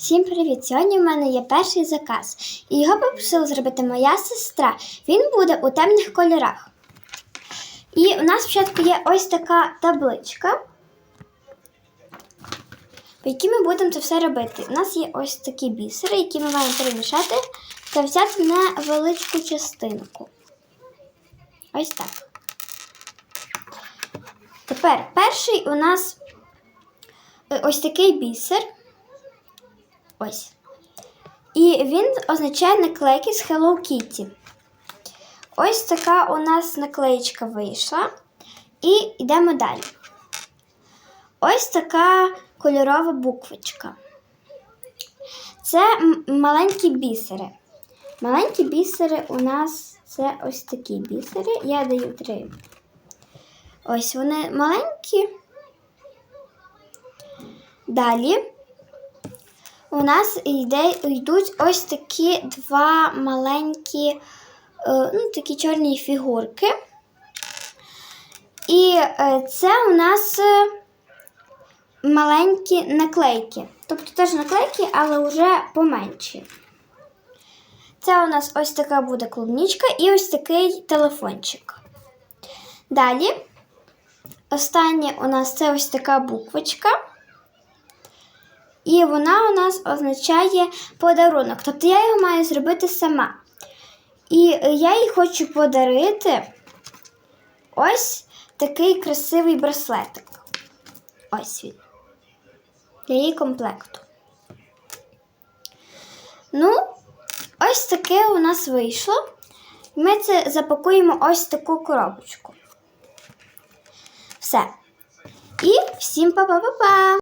Всім привіт! Сьогодні в мене є перший заказ, і його попросила зробити моя сестра. Він буде у темних кольорах. І у нас спочатку є ось така табличка, по якій ми будемо це все робити. У нас є ось такі бісери, які ми маємо перемішати та взяти на величку частинку. Ось так. Тепер перший у нас е, ось такий бісер. Ось. І він означає наклейки з Hello Kitty. Ось така у нас наклеєчка вийшла. І йдемо далі. Ось така кольорова буквочка. Це маленькі бісери. Маленькі бісери у нас це ось такі бісери. Я даю три. Ось вони маленькі. Далі у нас йде, йдуть ось такі два маленькі, е, ну, такі чорні фігурки. І е, це у нас е, маленькі наклейки. Тобто теж наклейки, але вже поменші. Це у нас ось така буде клубничка і ось такий телефончик. Далі, останнє у нас це ось така буквочка. І вона у нас означає подарунок. Тобто я його маю зробити сама. І е, я їй хочу подарити ось такий красивий браслетик. Ось він. Для її комплекту. Ну, ось таке у нас вийшло. Ми це запакуємо ось таку коробочку. Все. І всім па-па-па-па!